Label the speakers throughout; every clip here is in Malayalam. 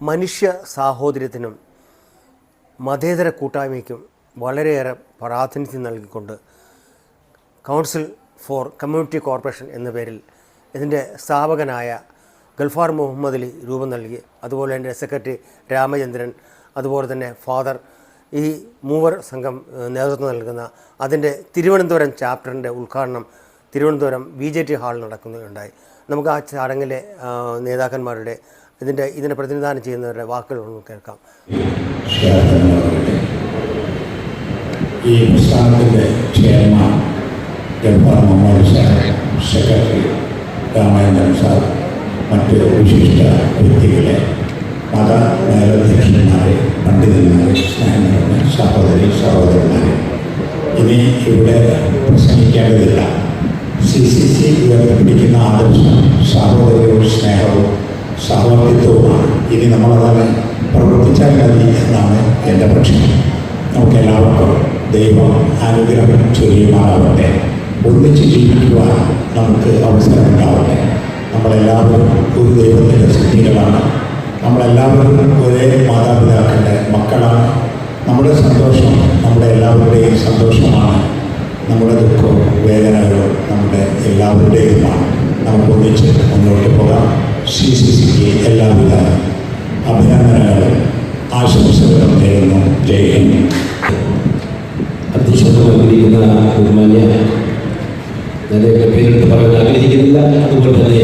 Speaker 1: മനുഷ്യ സാഹോദര്യത്തിനും മതേതര കൂട്ടായ്മയ്ക്കും വളരെയേറെ പ്രാതിനിധ്യം നൽകിക്കൊണ്ട് കൗൺസിൽ ഫോർ കമ്മ്യൂണിറ്റി കോർപ്പറേഷൻ എന്ന പേരിൽ ഇതിന്റെ സ്ഥാപകനായ ഗൾഫാർ മുഹമ്മദ് അലി രൂപം നൽകി. അതുപോലെ എന്റെ സെക്രട്ടറി രാമചന്ദ്രൻ അതുപോലെ തന്നെ ഫാദർ ഈ മൂവർ സംഘം നേതൃത്വം നൽകുന്ന അതിന്റെ തിരുവനന്തപുരം ചാപ്റ്ററിന്റെ ഉദ്ഘാടനം തിരുവനന്തപുരം ബി ജെ ടി ഹാളിൽ നടക്കുന്നുണ്ടായി. നമുക്ക് ആ ചടങ്ങിലെ നേതാക്കന്മാരുടെ ഇതിന്റെ ഇതിനെ പ്രതിനിധാനം ചെയ്യുന്നവരുടെ വാക്കുകൾ ഒന്ന് കേൾക്കാം.
Speaker 2: ഈ സഹോദരി സഹോദരന്മാരെ ഇനി ഇവിടെ പ്രസംഗിക്കേണ്ടതില്ല. സി സി സി ഉയർത്തിപ്പിടിക്കുന്ന ആദർശം സാഹോദര്യവും സ്നേഹവും സഹവർത്തിത്വവുമാണ് ഇനി നമ്മളതാണ് പ്രവർത്തിച്ചാൽ മതി എന്നാണ് എന്റെ പക്ഷം നമുക്ക് എല്ലാവർക്കും ദൈവം അനുഗ്രഹം ചൊരിയുമാറാവട്ടെ. ഒന്നിച്ച് ജീവിക്കുവാൻ നമുക്ക് അവസരമുണ്ടാവട്ടെ. നമ്മളെല്ലാവരും ഒരു ദൈവത്തിന്റെ സൃഷ്ടികളാണ് നമ്മളെല്ലാവരും ഒരേ മാതാപിതാക്കളുടെ മക്കളാണ്. നമ്മുടെ സന്തോഷം നമ്മുടെ എല്ലാവരുടെയും സന്തോഷമാണ്. നമ്മുടെ ദുഃഖവും വേദനകളും നമ്മുടെ എല്ലാവരുടേതുമാണ് നമുക്ക് ഒന്നിച്ച് മുന്നോട്ട് പോകാം. സി സി സിക്ക് എല്ലാവിധ അഭിനന്ദനങ്ങളും ആശംസകളും നേരുന്നു. ജയ് ഹിന്ദ്.
Speaker 3: അധ്യക്ഷത്വം വഹിക്കുന്ന ബഹുമാന്യ നിലയുടെ പേരെടുത്ത് പറയാൻ ആഗ്രഹിക്കുന്നില്ല അതുപോലെ തന്നെ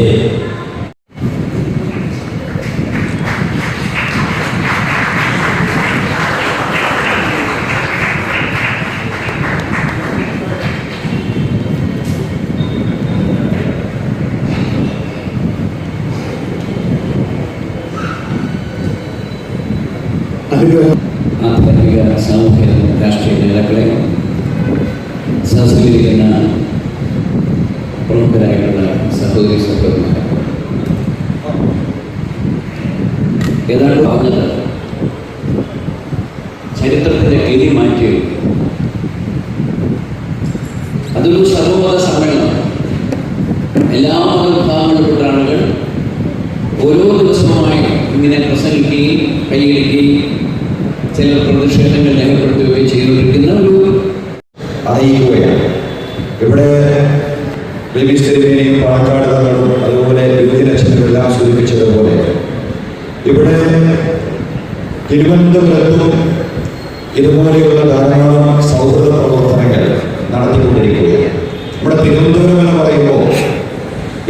Speaker 3: ആധ്യാത്മിക സാമൂഹ്യ രാഷ്ട്രീയ നേതാക്കളെ സംസ്കരിക്കുന്ന പ്രമുഖരായിട്ടുള്ള സഹോദരി സഹോദരന്മാർ ഏതാണ്ട് പറഞ്ഞത് ചരിത്രത്തിന്റെ കിളി മാറ്റി അതൊരു സർവമത സമ്മേളനം
Speaker 4: സൂചിപ്പിച്ചതുപോലെ ഇവിടെ തിരുവനന്തപുരത്തും ഇതുപോലെയുള്ള ധാരാളം സൗഹൃദ പ്രവർത്തനങ്ങൾ നടത്തിക്കൊണ്ടിരിക്കുകയാണ്. നമ്മുടെ തിരുവനന്തപുരം എന്ന് പറയുമ്പോൾ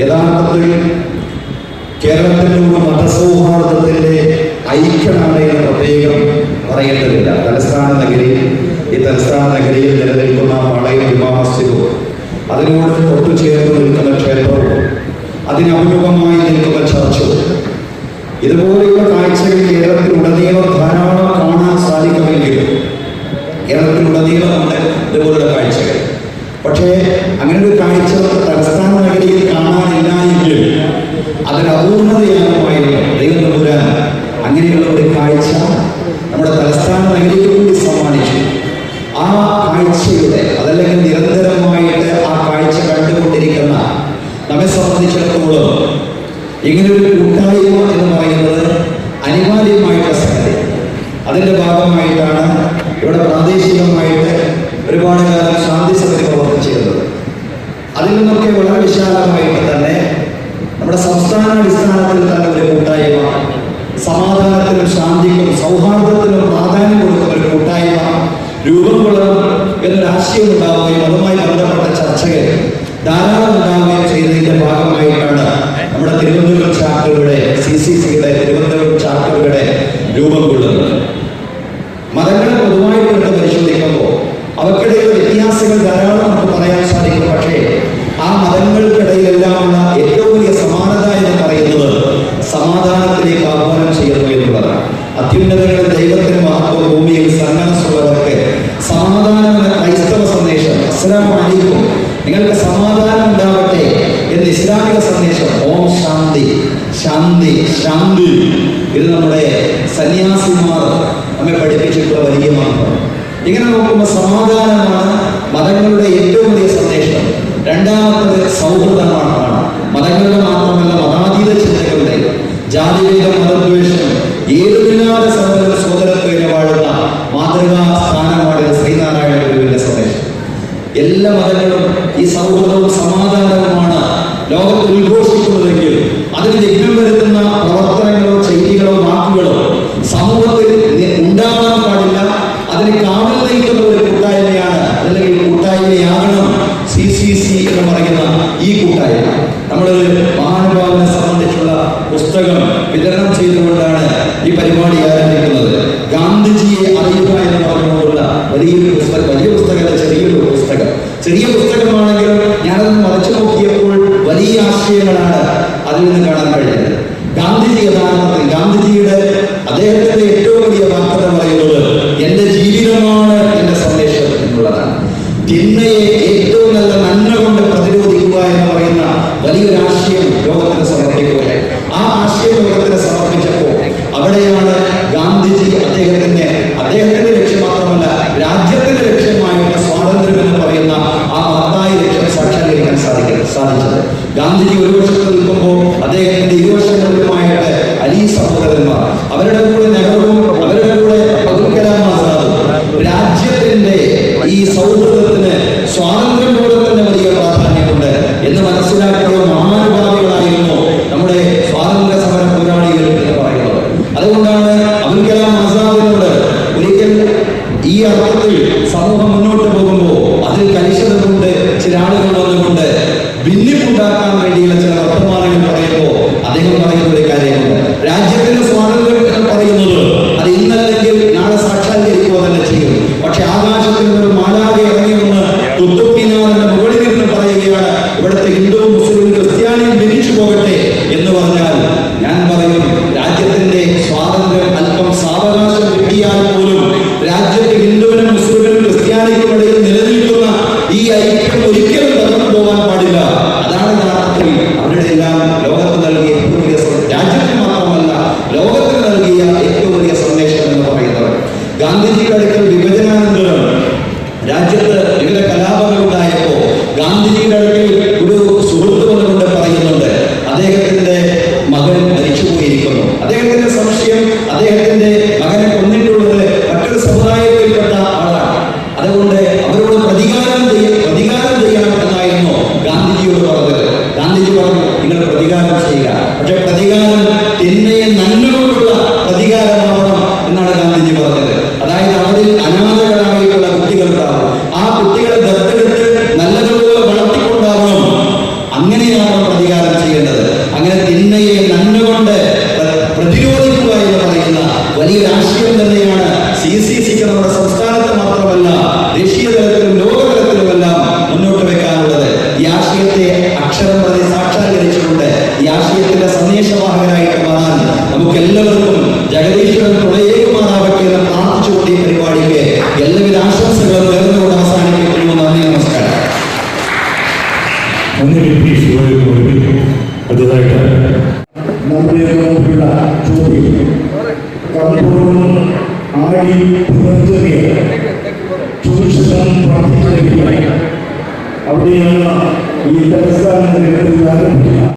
Speaker 4: യഥാർത്ഥത്തിൽ കേരളത്തിന്റെ ഒരു ഇതുപോലെയുള്ള കാഴ്ചകൾ കേരളത്തിലുടനീളം ധാരാളം ഭാഗമായിട്ടാണ് ഇവിടെ പ്രാദേശികമായിട്ട് ഒരുപാട് കാലം ശാന്തി സമിതി പ്രവർത്തിച്ചിരുന്നത്. അതിൽ നിന്നൊക്കെ വളരെ വിശാലമായിട്ട് തന്നെ നമ്മുടെ സംസ്ഥാന അടിസ്ഥാനത്തിൽ തന്നെ ഒരു കൂട്ടായ്മ സമാധാനത്തിനും ശാന്തിക്കും സൗഹാർദ്ദത്തിനും പ്രാധാന്യം കൊടുക്കുന്ന ഒരു കൂട്ടായ്മ രൂപം കൊള്ളണം എന്നൊരു ആശയം ഉണ്ടാവുകയും അതുമായി ബന്ധപ്പെട്ട ചർച്ചകൾ ധാരാളം ഉണ്ടാവുകയും ചെയ്തതിന്റെ ഭാഗമായിട്ടാണ് നമ്മുടെ തിരുവനന്തപുരം ചാപ്റ്ററുകളുടെ സി സി സിയുടെ തിരുവനന്തപുരം ചാപ്റ്ററുകളുടെ രൂപം കൊള്ളുന്നത് മതങ്ങളെ പൊതുവായിട്ട് എടുത്ത് പരിശോധിക്കുമ്പോൾ അവക്കിടയിൽ വ്യത്യാസങ്ങൾ ധാരാളം നമുക്ക് പറയാൻ സാധിക്കും. പക്ഷേ ആ മതങ്ങൾക്കിടയിലെല്ലാമുള്ള ഏറ്റവും വലിയ സമാനത എന്ന് പറയുന്നത് സമാധാനത്തിലേക്ക് ആഹ്വാനം ചെയ്യുന്നു എന്നുള്ളതാണ്. അത്യുന്നതങ്ങളുടെ ദൈവത്തിന് മഹത്വം ഭൂമിയിൽ സന്മനസ്സുള്ളവർക്ക് സമാധാനം എന്ന ക്രൈസ്തവ സന്ദേശം അസ്സലാമു അലൈക്കും നിങ്ങൾക്ക് സമാധാനം ഉണ്ടാവട്ടെ എന്ന് ഇസ്ലാമിക സന്ദേശം ഓം ശാന്തി ശാന്തി ശാന്തി. ഇത് നമ്മുടെ സന്യാസിമാർ നമ്മെ പഠിപ്പിച്ചിട്ടുള്ള വലിയ മാർഗം. ഇങ്ങനെ നോക്കുമ്പോൾ സമാധാനമാണ് മതങ്ങളുടെ ഏറ്റവും വലിയ സന്ദേശം. രണ്ടാമത്തത് സൗഹൃദമാണ്. അതിൽ നിന്ന് കാണാൻ കഴിയും ഗാന്ധിജി യഥാർത്ഥത്തിൽ ഗാന്ധിജിയുടെ സഹോദരന്മാർ അവരുടെ കൂടെ നെഹ്റുവും അവരുടെ കൂടെ അബ്ദുൽ കലാം ആസാദും രാജ്യത്തിന്റെ ഈ സൗഹൃദത്തിന് സ്വാതന്ത്ര്യം പോലെ തന്നെ വലിയ പ്രാധാന്യമുണ്ട് എന്ന് മനസ്സിലാക്കാനുള്ള മഹാനുഭാവികളായിരുന്നു നമ്മുടെ സ്വാതന്ത്ര്യ സമര പോരാളികൾ എന്ന് പറയുന്നത്. അതുകൊണ്ടാണ് അബ്ദുൽ കലാം ആസാദിനോട് ഒരിക്കൽ ഈ അർത്ഥത്തിൽ
Speaker 2: ശിവനെ ഓർമ്മിക്കും അടുത്തതായിട്ട് നമ്മിലുള്ള ചോദ്യം പലപ്പോഴും ആടി പുലർത്തുക സുരക്ഷിതം പ്രാർത്ഥിക്കുന്നില്ല അവിടെയാണ് ഈ തലസ്ഥാന ആരംഭിക്കുക